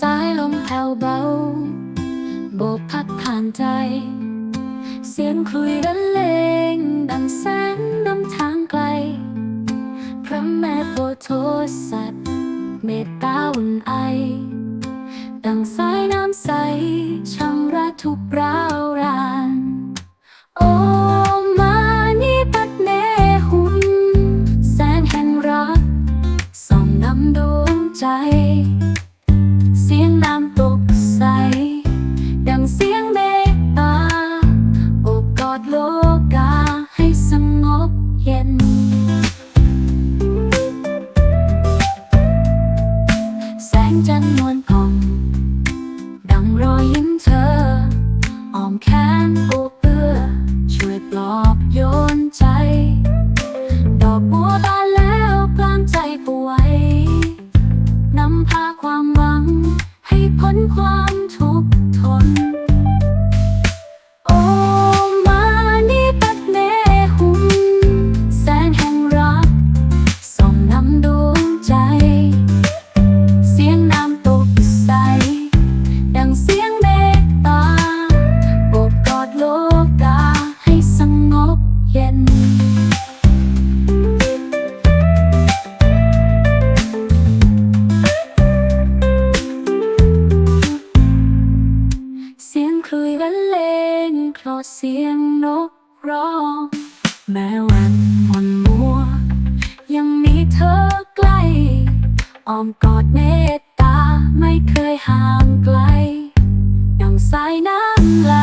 สายลมแผ่วเบา โบกพัดผ่านใจ เสียงคลุยละเลง ดังแสนนำทางไกล พระแม่โพโทสัตว์เมตตาอุ่นไอ ดังสายน้ำใสชำระทุกร้าวรานโอมานิปัตเนหุนแสงแห่งรักส่องนำดวงใจ แขนโอ คลุยบรรเลงคลอเสียงนกร้อง แม้วันมนมัว ยังมีเธอใกล้อ้อมกอดเมตตาไม่เคยห่างไกลดังสายน้ำไหล